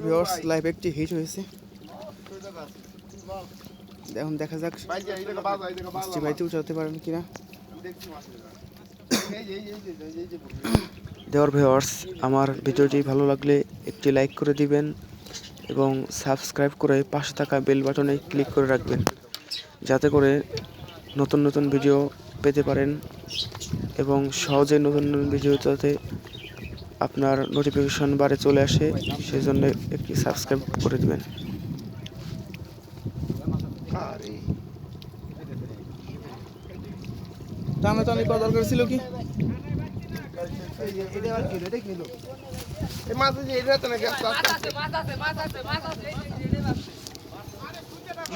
Viewers live একটি hit হয়েছে। এখন দেখা যাক মিষ্টি ভাইতে উঠাতে পারেন কিনা। দেওয়ার ভিউয়ার্স আমার ভিডিওটি ভালো লাগলে একটি লাইক করে দিবেন এবং সাবস্ক্রাইব করে পাশে থাকা বেল বাটনে ক্লিক করে রাখবেন, যাতে করে নতুন নতুন ভিডিও পেতে পারেন এবং সহজে নতুন নতুন ভিডিও যাতে আপনার নোটিফিকেশন বারে চলে আসে সেই জন্য একটি সাবস্ক্রাইব করে দিবেন। টানাটানি করা দরকার ছিল কি?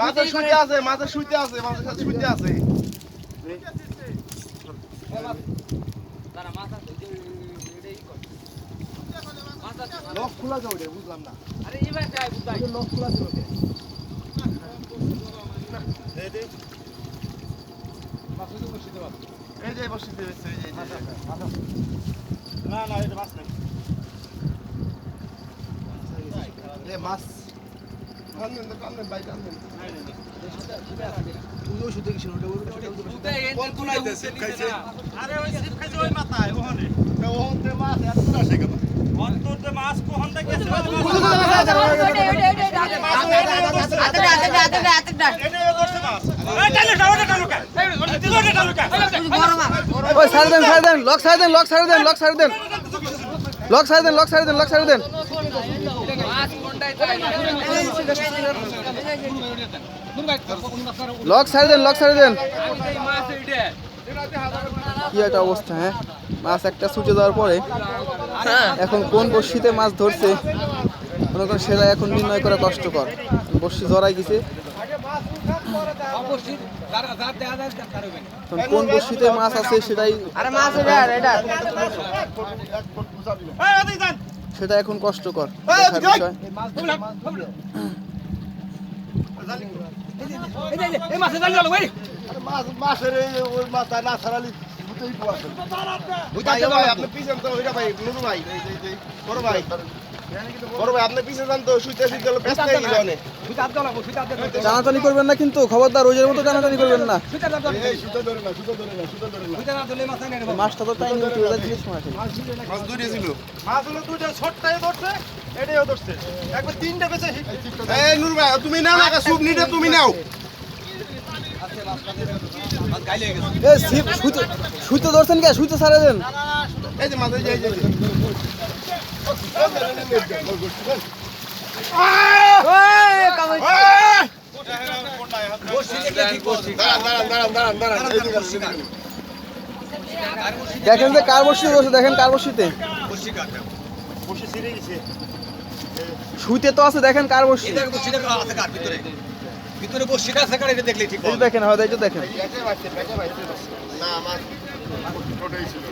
মাথা শুইতে আছে মাথা শুইতে আছে মাথা শুইতে আছে। লক খোলা যাও রে বুঝলাম না। আরে এবার যাই বুঝাই লক খোলা রে। দে, দে। যে বসিতে হয়েছে, এই যে, এই যে। না না এটা মাছ নাই। এ মাছ। কান্দেন কান্দেন ভাই কান্দেন তুইও শুতে গেছিস ওটা কোন কোন আইতেছে খাইছে। আরে ওই সিপ খাইছে ওই মাথায় ওখানে। তো ওই ছাড়ে দেন ছাড়ে দেন লক ছাড়ে দেন লক ছাড়ে দেন লক ছাড়ে দেন লক ছাড়ে দেন লক ছাড়ে দেন লক ছাড়ে দেন লক ছাড়ে দেন লক ছাড়ে দেন কি একটা অবস্থা হ্যাঁ মাছ একটা ছুটে যাওয়ার পরে এখন কোন বস্তিতে মাছ ধরছে? মনে করেন সেটা এখন নির্ণয় করা কষ্টকর। বস্তি ধরাই গেছে। কোন বস্তিতে মাছ আছে সেটাই সেটা এখন কষ্টকর। বিষয়। আপনি পিছন তো ওইটা ভাই নুরু ভাই বড় টানাটানি করবেন না কিন্তু খবরদার রোজের মতো টানাটানি করবেন না। মাছটা তো টাইম জিনিস মাছ তুমি নাও তুমি নাও। সুতো ধরছেন কে? সুতো সারা দেন। দেখেন যে কার বসি বসে দেখেন কার বসিতে সুইতে তো আছে দেখেন কার বসি ভিতরে বসে না থাকার এটা দেখলে ঠিক এই দেখেন হয় এই তো দেখেন। না আমার টোটাই ছিল।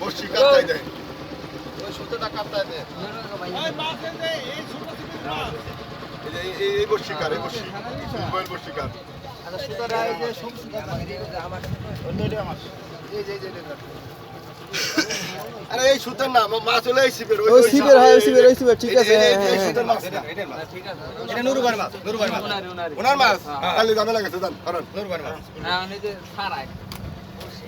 বসে কাটাই দেয়। ওই সুতোটা এই মাছ এই আচ্ছা সুতোটা আরে এই সুতোর না মাছ হলো এই শিবের ওই হয় ওই সিপের ঠিক আছে এই- হ্যাঁ, হ্যাঁ, হ্যাঁ। মাছ। না। এটা নুরুবার মাছ নুরুবার মাছ। ওনার মাছ। তাহলে ঝামেলা গেছে যান কারণ নুরুবার মাছ। ওই হয়ে গেছে এটাতে সারা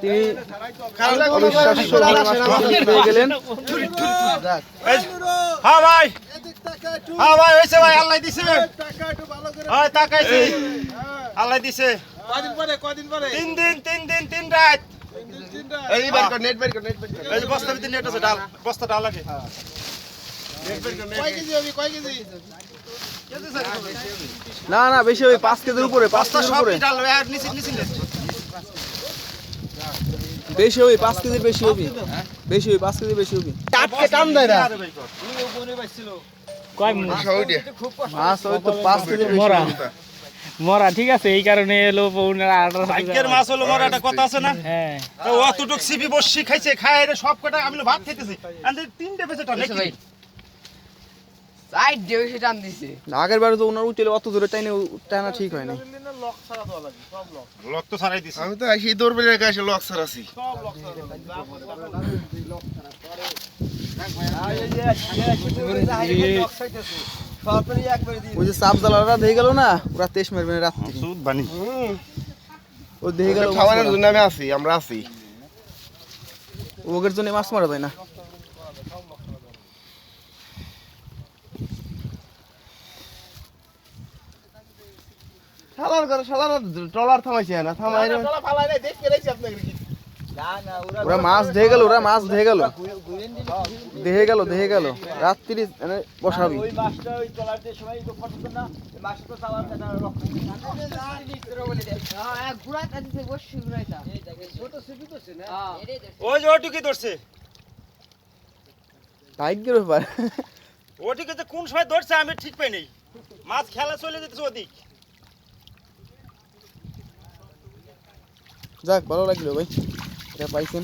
তিনি অবিশ্বাস্য গেলেন দিছে হয় তাকাইছি নেট আছে ডাল। বস্তা ডাল লাগে না না বেশি ওই পাঁচ কেজির উপরে পাঁচ বস্তা উপরে। বেশি হবি পাঁচ কেজির বেশি হবি। বেশি হবি পাঁচ কেজির বেশি হবি। টাটকে টান দেয় না। কয় মাছ ওই তো পাঁচ কেজির বেশি মরা। মরা ঠিক আছে এই কারণে এলো ভাগ্যের মাছ হলো মরা একটা কথা আছে না? হ্যাঁ। তো অতটুক সিপি বসি খাইছে খায় রে সব কটা আমি ভাত খাইতেছি। আন্তে তিনটে বেজে টানে সাইড দিয়ে বেশি টান দিছে। আগের বারে তো ওনার উঠলে অত জোরে টাইনে টানা ঠিক হয়নি। লক তো ছাড়াই দিছে। আমি তো সেই দৌড় রেখে আসে লক স্যার আছি ওই যে সাপ জ্বালারা দেখে গেল না ওরা তেইশ মারবে রাত্রি। বানি। ও দেখে গেল খাওয়ানোর জন্য আমি আছি আমরা আছি। ওগের জন্য মাছ মারা যায় না। শালার করে শালার ট্রলার থামাইছে না থামাই ওরা মাছ গেল ওরা মাছ গেল। দেখে গেল দেখে গেল। রাত্রি মানে বসাবি। ওই যে ওটুকি ধরছে। ভাগ্যের ব্যাপার। ওটুকি কোন সময় ধরছে আমি ঠিক পাই নাই। মাছ খেলা চলে যেতেছে ওদিক। যাক ভালো লাগল ভাই। এটা পাইছেন।